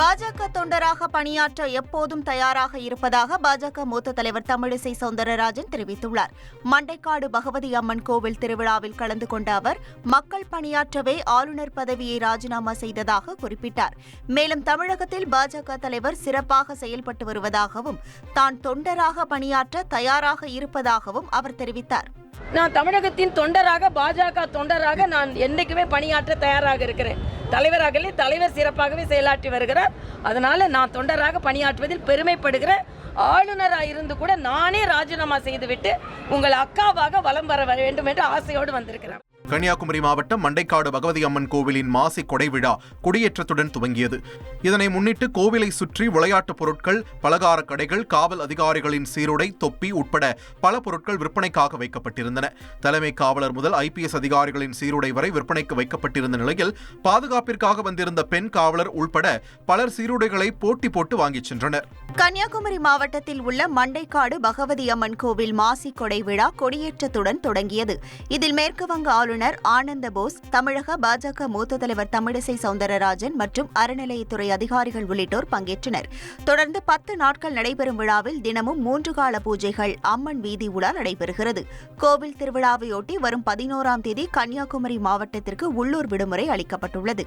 பாஜக தொண்டராக பணியாற்ற எப்போதும் தயாராக இருப்பதாக பாஜக மூத்த தலைவர் தமிழிசை சவுந்தரராஜன் தெரிவித்துள்ளார். மண்டைக்காடு பகவதி அம்மன் கோவில் திருவிழாவில் கலந்து கொண்ட அவர் மக்கள் பணியாற்றவே ஆளுநர் பதவியை ராஜினாமா செய்ததாக குறிப்பிட்டார். மேலும் தமிழகத்தில் பாஜக தலைவர் சிறப்பாக செயல்பட்டு வருவதாகவும் தான் தொண்டராக பணியாற்ற தயாராக இருப்பதாகவும் அவர் தெரிவித்தார். நான் தமிழகத்தின் தொண்டராக பாஜக தொண்டராக நான் என்றைக்குமே பணியாற்ற தயாராக இருக்கிறேன். தலைவராகலே தலைவர் சிறப்பாகவே செயலாற்றி வருகிறார். அதனால் நான் தொண்டராக பணியாற்றுவதில் பெருமைப்படுகிறேன் ஆளுநராக இருந்து கூட நானே ராஜினாமா செய்துவிட்டு உங்கள் அக்காவாக வலம் வர வேண்டும் என்று ஆசையோடு வந்திருக்கிறேன். கன்னியாகுமரி மாவட்டம் மண்டைக்காடு பகவதி அம்மன் கோவிலின் மாசி கொடை விழா கொடியேற்றத்துடன் துவங்கியது. இதனை முன்னிட்டு கோவிலை சுற்றி விளையாட்டுப் பொருட்கள் பலகார கடைகள் காவல் அதிகாரிகளின் சீருடை தொப்பி உட்பட பல பொருட்கள் விற்பனைக்காக வைக்கப்பட்டிருந்தன. தலைமை காவலர் முதல் ஐபிஎஸ் அதிகாரிகளின் சீருடை வரை விற்பனைக்கு வைக்கப்பட்டிருந்த நிலையில் பாதுகாப்பிற்காக வந்திருந்த பெண் காவலர் உள்பட பலர் சீருடைகளை போட்டி போட்டு வாங்கிச் சென்றனர். கன்னியாகுமரி மாவட்டத்தில் உள்ள மண்டைக்காடு பகவதி அம்மன் கோவில் மாசி கொடை விழா கொடியேற்றத்துடன் தொடங்கியது. இதில் மேற்கு வங்க ஆளுநர் ஆனந்த போஸ் தமிழக பாஜக மூத்த தலைவர் தமிழிசை சவுந்தரராஜன் மற்றும் அறநிலையத்துறை அதிகாரிகள் உள்ளிட்டோர் பங்கேற்றனர். தொடர்ந்து பத்து நாட்கள் நடைபெறும் விழாவில் தினமும் மூன்று கால பூஜைகள் அம்மன் வீதி உலா நடைபெறுகிறது. கோவில் திருவிழாவையொட்டி வரும் பதினோராம் தேதி கன்னியாகுமரி மாவட்டத்திற்கு உள்ளூர் விடுமுறை அளிக்கப்பட்டுள்ளது.